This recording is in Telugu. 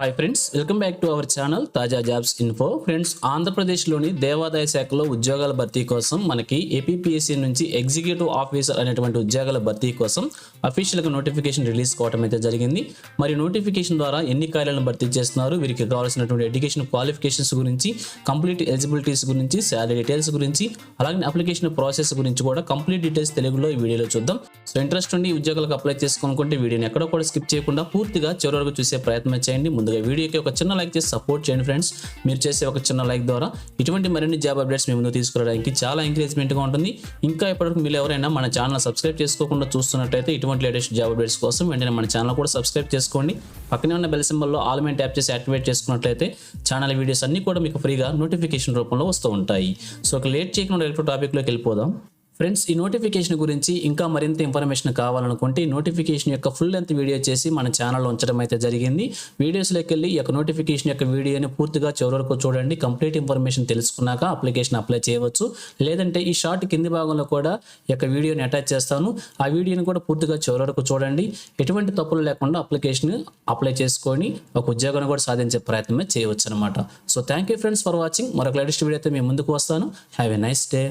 Hi friends welcome back to our channel Taaza jobs info friends ఆంధ్రప్రదేశ్లోని దేవాదాయ శాఖలో ఉద్యోగాల భర్తీ కోసం మనకి ఏపీపీఎస్సీ నుంచి ఎగ్జిక్యూటివ్ ఆఫీసర్ అనేటువంటి ఉద్యోగాల భర్తీ కోసం అఫీషియల్గా నోటిఫికేషన్ రిలీజ్ కావడం అయితే జరిగింది. మరి నోటిఫికేషన్ ద్వారా ఎన్ని కార్యాలను భర్తీ చేస్తున్నారు? వీరికి కావాల్సినటువంటి ఎడ్యుకేషన్ క్వాలిఫికేషన్స్ గురించి కంప్లీట్ ఎలిజిబిలిటీస్ గురించి శాలరీ డీటెయిల్స్ గురించి అలాగే అప్లికేషన్ ప్రాసెస్ గురించి కూడా కంప్లీట్ డీటెయిల్స్ తెలుగులో ఈ వీడియోలో చూద్దాం. సో ఇంట్రెస్ట్ ఉండి ఉద్యోగాలకు అప్లై చేసుకోనుకుంటే వీడియోని ఎక్కడో కూడా స్కిప్ చేయకుండా పూర్తిగా చివరి వరకు చూసే ప్రయత్నం చేయండి. ముందు ముందుగా వీడియోకి ఒక చిన్న లైక్ చేసి సపోర్ట్ చేయండి ఫ్రెండ్స్ మీరు చేసే ఒక చిన్న లైక్ ద్వారా ఇటువంటి మరిన్ని జాబ్ అప్డేట్స్ మీ ముందు తీసుకురావడానికి చాలా ఎంకరేజ్మెంట్గా ఉంటుంది. ఇంకా ఇప్పటివరకు మీరు ఎవరైనా మన ఛానల్ సబ్స్క్రైబ్ చేసుకోకుండా చూస్తున్నట్టయితే ఇటువంటి లేటెస్ట్ జాబ్ అప్డేట్స్ కోసం వెంటనే మన ఛానల్ కూడా సబ్స్క్రైబ్ చేసుకోండి. పక్కనే ఉన్న బెల్ సింబల్లో ఆల్ మైన ట్యాప్ చేసి యాక్టివేట్ చేసుకున్నట్లయితే ఛానల్ వీడియోస్ అన్ని కూడా మీకు ఫ్రీగా నోటిఫికేషన్ రూపంలో వస్తూ ఉంటాయి. సో ఒక లేట్ చేయకుండా డైరెక్ట్ టాపిక్లోకి వెళ్ళిపోదాం. ఫ్రెండ్స్ ఈ నోటిఫికేషన్ గురించి ఇంకా మరింత ఇన్ఫర్మేషన్ కావాలనుకుంటే నోటిఫికేషన్ యొక్క ఫుల్ లెంత్ వీడియో చేసి మన ఛానల్లో ఉంచడం అయితే జరిగింది. వీడియోస్లోకి వెళ్ళి ఈ యొక్క నోటిఫికేషన్ యొక్క వీడియోని పూర్తిగా చివరి వరకు చూడండి. కంప్లీట్ ఇన్ఫర్మేషన్ తెలుసుకున్నాక అప్లికేషన్ అప్లై చేయవచ్చు. లేదంటే ఈ షార్ట్ కింది భాగంలో కూడా ఈ యొక్క వీడియోని అటాచ్ చేస్తాను. ఆ వీడియోని కూడా పూర్తిగా చివరి వరకు చూడండి. ఎటువంటి తప్పులు లేకుండా అప్లికేషన్ అప్లై చేసుకొని ఒక ఉద్యోగాన్ని కూడా సాధించే ప్రయత్నమే చేయవచ్చు అనమాట so thank you friends for watching మరొక లేటెస్ట్ వీడియో అయితే మేము ముందుకు వస్తాను. Have a nice day